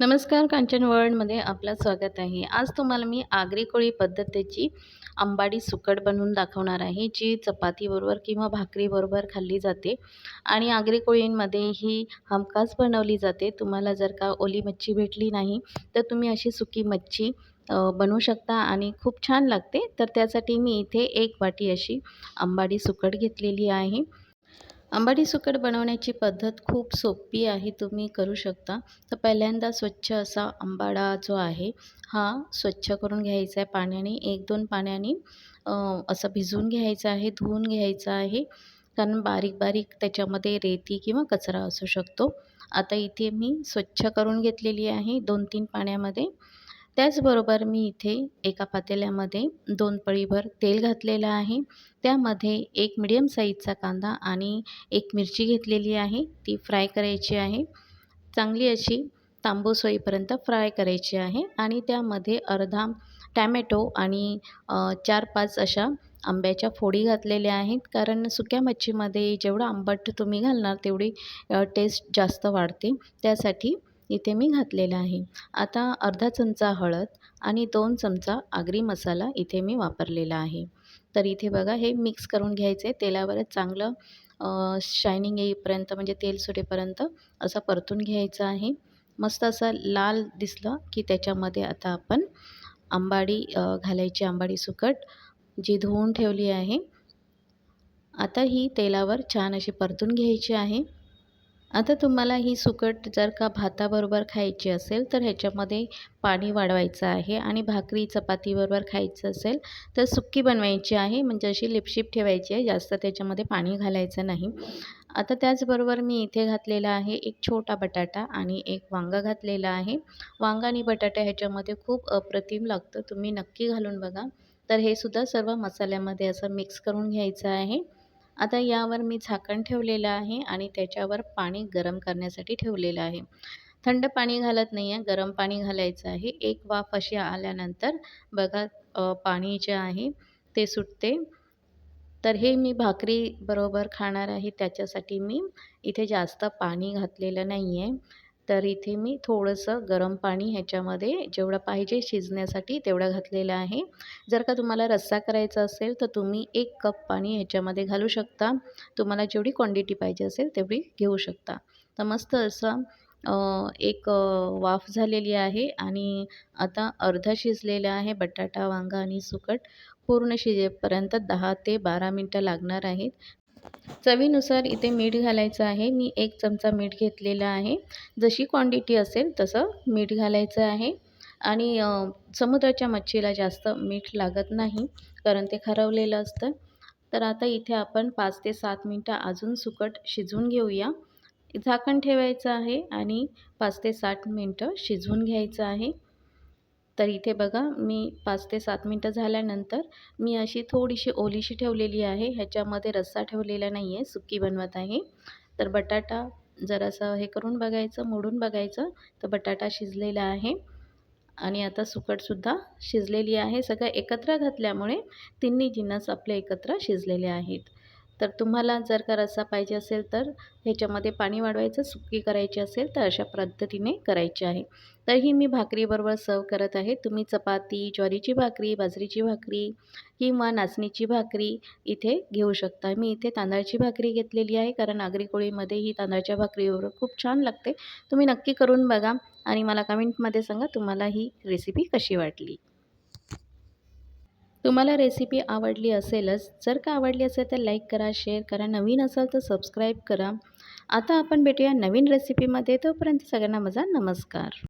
नमस्कार कांचन वर्ल्डमध्ये आपलं स्वागत आहे. आज तुम्हाला मी आगरी कोळी पद्धतीची आंबाडी सुकट बनवून दाखवणार आहे जी चपातीबरोबर किंवा भाकरीबरोबर खाल्ली जाते. आणि आगरी कोळींमध्ये ही हमखास बनवली जाते. तुम्हाला जर का ओली मच्छी भेटली नाही तर तुम्ही अशी सुकी मच्छी बनवू शकता आणि खूप छान लागते. तर त्यासाठी मी इथे एक वाटी अशी आंबाडी सुकट घेतलेली आहे. आंबाडी सुकट बनवण्याची पद्धत खूप सोपी आहे तुम्ही करू शकता. तर पहिल्यांदा स्वच्छ असा आंबाडा जो आहे हा स्वच्छ करून घ्यायचा आहे पाण्याने. एक दोन पाण्याने असं भिजवून घ्यायचं आहे धुवून घ्यायचं आहे. कारण बारीक बारीक त्याच्यामध्ये रेती किंवा कचरा असू शकतो. आता इथे मी स्वच्छ करून घेतलेली आहे दोन तीन पाण्यामध्ये. त्याचबरोबर मी इथे एका पातेल्यामध्ये दोन पळीभर तेल घातलेलं आहे. त्यामध्ये एक मिडियम साईजचा कांदा आणि एक मिरची घेतलेली आहे. ती फ्राय करायची आहे. चांगली अशी तांबूस होईपर्यंत फ्राय करायची आहे आणि त्यामध्ये अर्धा टॅमॅटो आणि चार पाच अशा आंब्याच्या फोडी घातलेल्या आहेत. कारण सुक्या मच्छीमध्ये जेवढं आंबट तुम्ही घालणार तेवढी टेस्ट जास्त वाढते. त्यासाठी इथे मी घातलेला आहे. आता अर्धा चमचा हळद आणि दोन चमचा आगरी मसाला इथे मी वापरलेला आहे. तर इथे बघा हे मिक्स करून घ्यायचे. तेलावरच चांगलं शायनिंग येईपर्यंत म्हणजे तेल सुटेपर्यंत असं परतून घ्यायचं आहे. मस्त असं लाल दिसलं की त्याच्यामध्ये आता आपण आंबाडी घालायची आंबाडी सुकट जी धुवून ठेवली आहे. आता ही तेलावर छान अशी परतून घ्यायची आहे. आता तुम्हाला ही सुकट जर का भाताबरोबर खायची असेल तर ह्याच्यामध्ये पाणी वाढवायचं आहे आणि भाकरी चपातीबरोबर खायचं असेल तर सुक्की बनवायची आहे. म्हणजे अशी लिपशिप ठेवायची आहे. जास्त त्याच्यामध्ये पाणी घालायचं नाही. आता त्याचबरोबर मी इथे घातलेला आहे एक छोटा बटाटा आणि एक वांगा घातलेला आहे. वांगा आणि बटाटा ह्याच्यामध्ये खूप अप्रतिम लागतं. तुम्ही नक्की घालून बघा. तर हे सुद्धा सर्व मसाल्यामध्ये असं मिक्स करून घ्यायचं आहे. आता यावर मी झाकण ठेवलेलं आहे आणि त्याच्यावर पाणी गरम करण्यासाठी ठेवलेलं आहे. थंड पाणी घालत नाही आहे गरम पाणी घालायचं आहे. एक वाफ अशी आल्यानंतर बघा पाणी जे आहे ते सुटते. तर हे मी भाकरी बरोबर खाणार आहे त्याच्यासाठी मी इथे जास्त पाणी घातलेलं नाही आहे तर इथे मी थोडंसं गरम पाणी ह्याच्यामध्ये जेवढं पाहिजे शिजण्यासाठी तेवढं घातलेलं आहे. जर का तुम्हाला रस्सा करायचा असेल तर तुम्ही एक कप पाणी ह्याच्यामध्ये घालू शकता. तुम्हाला जेवढी क्वांटिटी पाहिजे असेल तेवढी घेऊ शकता. तर मस्त असं एक वाफ झालेली आहे आणि आता अर्धा शिजलेलं आहे बटाटा वांगा आणि सुकट. पूर्ण शिजेपर्यंत दहा ते बारा मिनटं लागणार आहेत. चवीनुसार इथे मीठ घालायचं आहे. मी एक चमचा मीठ घेतलेलं आहे. जशी क्वांटिटी असेल तसं मीठ घालायचं आहे. आणि समुद्राच्या मच्छीला जास्त मीठ लागत नाही कारण ते खरवलेलं असतं. तर आता इथे आपण पाच ते सात मिनटं अजून सुकट शिजवून घेऊया. झाकण ठेवायचं आहे आणि पाच ते सात मिनटं शिजवून घ्यायचं आहे. तर इथे बघा मी पाच ते सात मिनटं झाल्यानंतर मी अशी थोडीशी ओलीशी ठेवलेली आहे. ह्याच्यामध्ये रस्सा ठेवलेला नाही आहे सुकी बनवत आहे. तर बटाटा जरासं हे करून बघायचं मोडून बघायचं. तर बटाटा शिजलेला आहे. आणि आता सुकटसुद्धा शिजलेली आहे. सगळं एकत्र घातल्यामुळे तिन्ही जिन्नस आपले एकत्र शिजलेले आहेत. तर तुम्हाला जर का रस्सा पाहिजे असेल तर ह्याच्यामध्ये पाणी वाढवायचं सुकी करायची असेल तर अशा पद्धतीने करायची आहे. तर ही मी भाकरीबरोबर सर्व करत आहे. तुम्ही चपाती ज्वारीची भाकरी बाजरीची भाकरी किंवा नाचणीची भाकरी इथे घेऊ शकता. मी इथे तांदळाची भाकरी घेतलेली आहे कारण नागरी कोळीमध्ये ही तांदळाच्या भाकरीबरोबर खूप छान लागते. तुम्ही नक्की करून बघा आणि मला कमेंटमध्ये सांगा तुम्हाला ही रेसिपी कशी वाटली. तुम्हाला रेसिपी आवडली असेलच जर का आवडली असेल तर लाईक करा शेअर करा नवीन असाल तर सबस्क्राईब करा. आता आपण भेटूया नवीन रेसिपीमध्ये तोपर्यंत सगळ्यांना माझा नमस्कार.